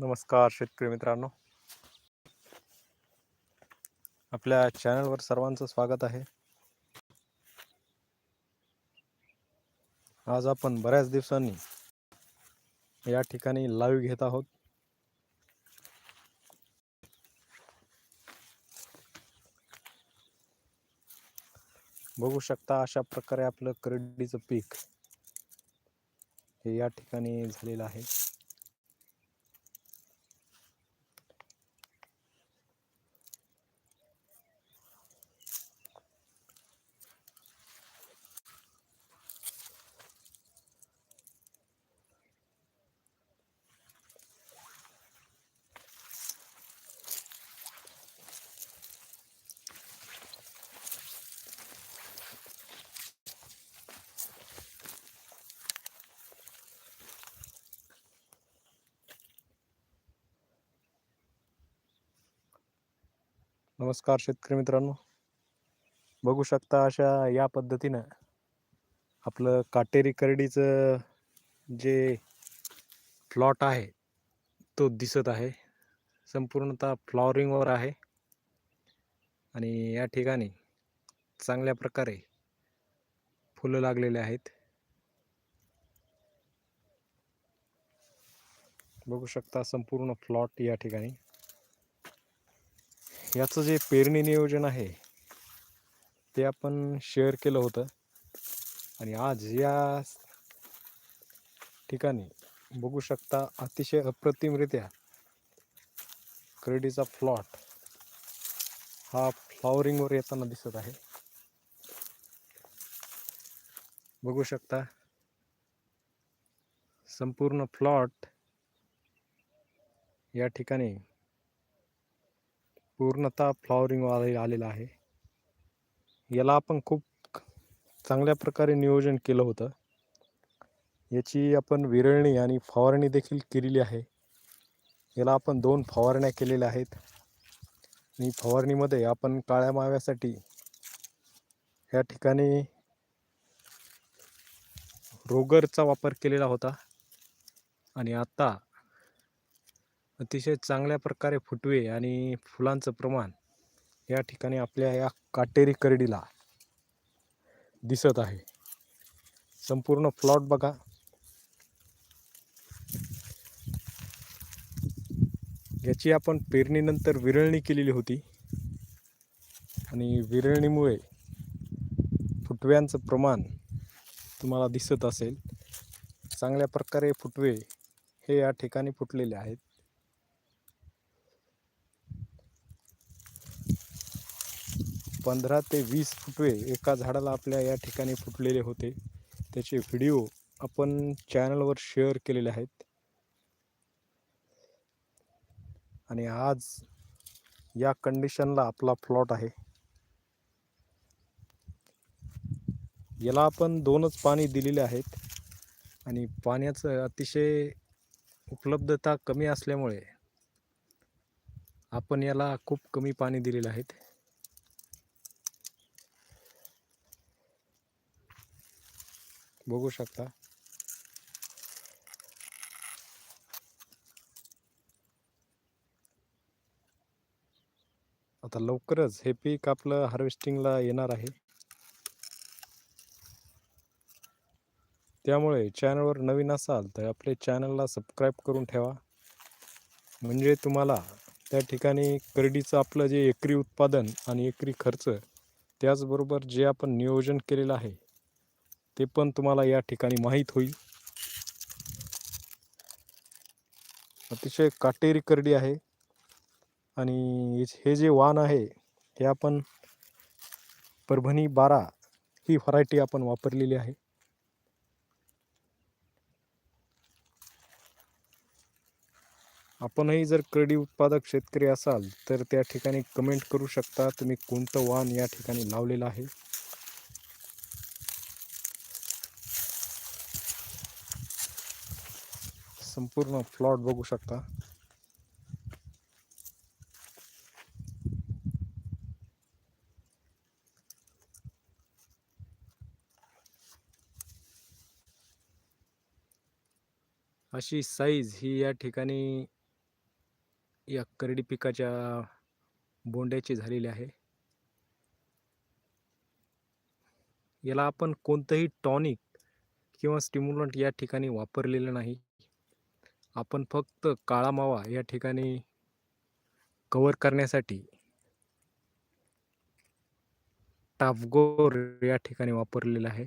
नमस्कार शेतकरी मित्रांनो. आपल्या चॅनलवर सर्वांचं स्वागत आहे. आज आपण बऱ्याच दिवसांनी या ठिकाणी लाईव्ह घेत आहोत. बघू शकता अशा प्रकारे आपलं करडीचं पीक हे या ठिकाणी झालेलं आहे. नमस्कार शेतकरी मित्रांनो. बघू शकता अशा या पद्धतीनं आपलं काटेरी करडीचं जे प्लॉट आहे तो दिसत आहे. संपूर्णतः फ्लॉवरिंगवर आहे. आणि या ठिकाणी चांगल्या प्रकारे फुलं लागलेले आहेत. बघू शकता संपूर्ण प्लॉट या ठिकाणी. याचं जे पेरणी नियोजन आहे ते आपण शेअर केलं होतं. आणि आज या ठिकाणी बघू शकता अतिशय अप्रतिमरित्या करडीचा फ्लॉट हा फ्लॉवरिंगवर येताना दिसत आहे. बघू शकता संपूर्ण फ्लॉट या ठिकाणी पूर्णतः फ्लॉवरिंग आलेलं आहे. याला आपण खूप चांगल्या प्रकारे नियोजन केलं होतं. याची आपण विरळणी आणि फवारणी देखील केलेली आहे. याला आपण दोन फवारण्या केलेल्या आहेत. आणि फवारणीमध्ये आपण काळ्या माव्यासाठी या ठिकाणी रोगरचा वापर केलेला होता. आणि आता अतिशय चांगल्या प्रकारे फुटवे आणि फुलांचं प्रमाण या ठिकाणी आपल्या या काटेरी करडीला दिसत आहे. संपूर्ण प्लॉट बघा. याची आपण पेरणीनंतर विरळणी केलेली होती. आणि विरळणीमुळे फुटव्यांचं प्रमाण तुम्हाला दिसत असेल. चांगल्या प्रकारे फुटवे हे या ठिकाणी फुटलेले आहेत. पंधरा ते वीस फुटवे एका झाडाला आपल्या या ठिकाणी फुटलेले होते. त्याचे व्हिडिओ आपण चॅनलवर शेअर केलेले आहेत. आणि आज या कंडिशनला आपला प्लॉट आहे. याला आपण दोनच पाणी दिलेले आहेत. आणि पाण्याचं अतिशय उपलब्धता कमी असल्यामुळे आपण याला खूप कमी पाणी दिलेलं आहेत बघू शकता. आता लवकरच हे पीक आपलं हार्वेस्टिंगला येणार आहे. त्यामुळे चॅनलवर नवीन असाल तर आपले चॅनलला सबस्क्राईब करून ठेवा. म्हणजे तुम्हाला त्या ठिकाणी करडीचं आपलं जे एकरी उत्पादन आणि एकरी खर्च त्याचबरोबर जे आपण नियोजन केलेलं आहे ते पण तुम्हाला या ठिकाणी माहीत होईल. अतिशय काटेरी करडी आहे. आणि हे जे वाण आहे हे आपण परभणी बारा ही व्हरायटी आपण वापरलेली आहे. आपणही जर करडी उत्पादक शेतकरी असाल तर त्या ठिकाणी कमेंट करू शकता. तुम्ही कोणतं वाण या ठिकाणी लावलेलं आहे? संपूर्ण प्लॉट बघू शकता. अशी साईज ही या ठिकाणी या करडी पिकाच्या बोंड्याची झालेली आहे. याला आपण कोणतंही टॉनिक किंवा स्टिम्युलंट या ठिकाणी वापरलेलं नाही. आपण फक्त काळा मावा या ठिकाणी कवर करण्यासाठी टाफगोर या ठिकाणी वापरलेला आहे.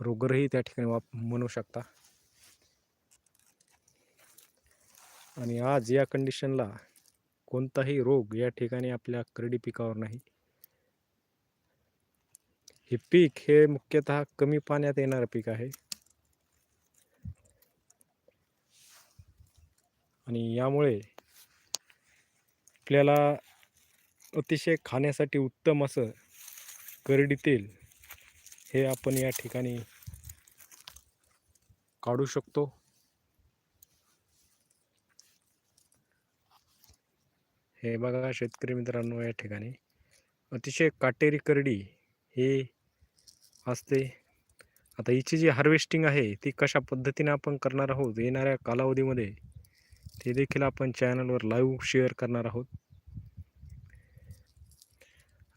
रोगरही त्या ठिकाणी वाप म्हणू शकता. आणि आज या कंडिशनला कोणताही रोग या ठिकाणी आपल्या करडी पिकावर नाही. हे पीक हे मुख्यतः कमी पाण्यात येणारं पीक आहे. आणि यामुळे आपल्याला अतिशय खाण्यासाठी उत्तम असं करडी तेल हे आपण या ठिकाणी काढू शकतो. हे बघा शेतकरी मित्रांनो या ठिकाणी अतिशय काटेरी करडी हे असते. आता हिची जी हार्वेस्टिंग आहे ती कशा पद्धतीने आपण करणार आहोत येणाऱ्या कालावधीमध्ये ते देखील आपण चॅनलवर लाईव्ह शेअर करणार आहोत.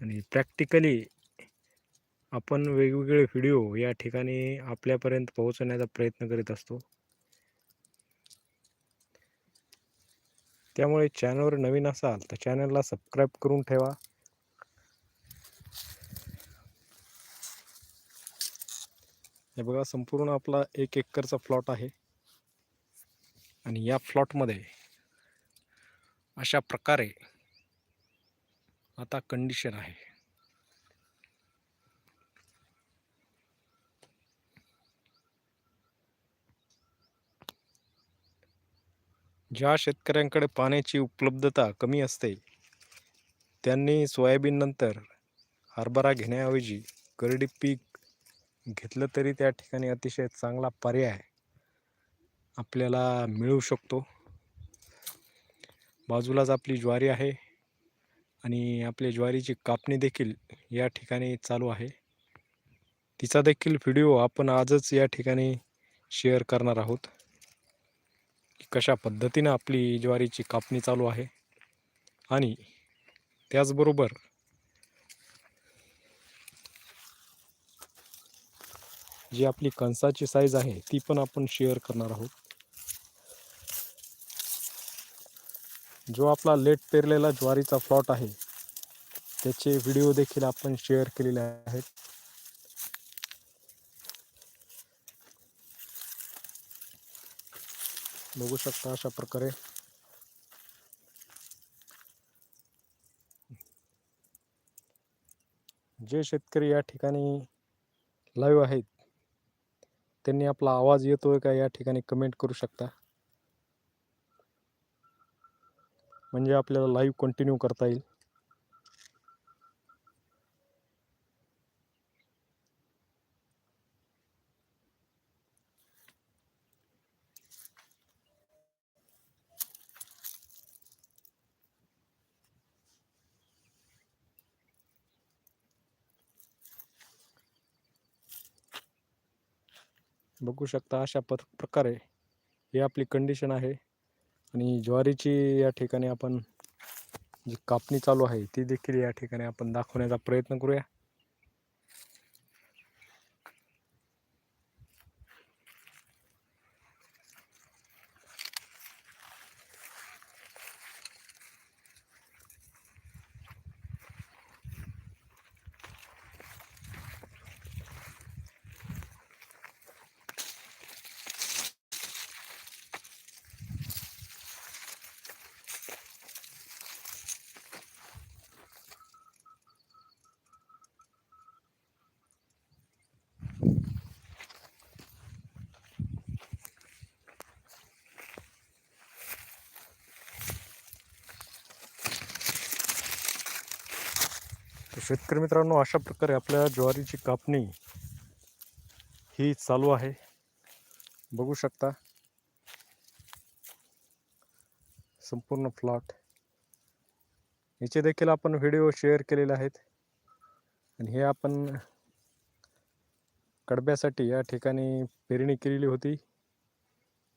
आणि प्रॅक्टिकली आपण वेगवेगळे व्हिडिओ या ठिकाणी आपल्यापर्यंत पोहोचवण्याचा प्रयत्न करीत असतो. त्यामुळे चॅनलवर नवीन असाल तर चॅनलला सबस्क्राईब करून ठेवा. हे बघा संपूर्ण आपला एक एकरचा प्लॉट आहे. आणि या प्लॉटमध्ये अशा प्रकारे आता कंडिशन आहे. ज्या शेतकऱ्यांकडे पाण्याची उपलब्धता कमी असते त्यांनी सोयाबीन नंतर हरभरा घेण्याऐवजी करडी पीक घेतलं तरी त्या ठिकाणी अतिशय चांगला पर्याय आपल्याला मिळू शकतो. बाजूलाच आपली ज्वारी आहे आणि आपल्या ज्वारीची कापणी देखील या ठिकाणी चालू आहे. तिचा देखील व्हिडिओ आपण आजच या ठिकाणी शेअर करणार आहोत. कशा पद्धतीनं आपली ज्वारीची कापणी चालू आहे आणि त्याचबरोबर जी आपली कणसाची साईज आहे ती पण आपण शेअर करणार आहोत. जो आपला लेट पेरलेला ज्वारीचा प्लॉट आहे त्याचे व्हिडिओ देखील आपण शेअर केलेले आहेत. बघू शकता अशा प्रकारे. जे शेतकरी या ठिकाणी लाईव्ह आहेत त्यांनी आपला आवाज येतोय का या ठिकाणी कमेंट करू शकता. म्हणजे आपल्याला लाईव्ह कंटिन्यू करता येईल. बघू शकता अशा प प्रकारे ही आपली कंडिशन आहे. आणि ज्वारीची या ठिकाणी आपण जी कापणी चालू आहे ती देखील या ठिकाणी आपण दाखवण्याचा प्रयत्न करूया. शेतकरी मित्रांनो अशा प्रकारे आपल्या ज्वारीची कापणी ही चालू आहे. बघू शकता. संपूर्ण प्लॉट याचे देखील आपण व्हिडिओ शेअर केलेले आहेत. आणि हे आपण कडब्यासाठी या ठिकाणी पेरणी केलेली होती.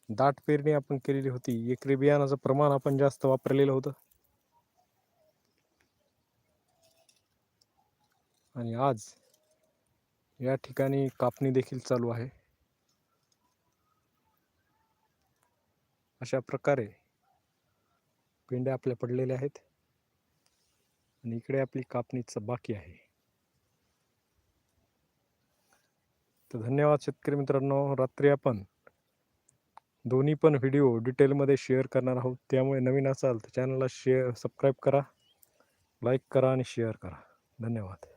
दाट पेरणी आपण केलेली होती. एकरी बियाणाचं प्रमाण आपण जास्त वापरलेलं होतं. आणि आज या ठिकाणी कापणी देखील चालू आहे. अशा प्रकारे पेंड्या आपल्या पडलेल्या आहेत आणि इकडे आपली कापणीचं बाकी आहे. तर धन्यवाद शेतकरी मित्रांनो. रात्री आपण दोन्ही पण व्हिडिओ डिटेलमध्ये शेअर करणार आहोत. त्यामुळे नवीन असाल तर चॅनलला शेअर सबस्क्राईब करा लाईक करा आणि शेअर करा. धन्यवाद.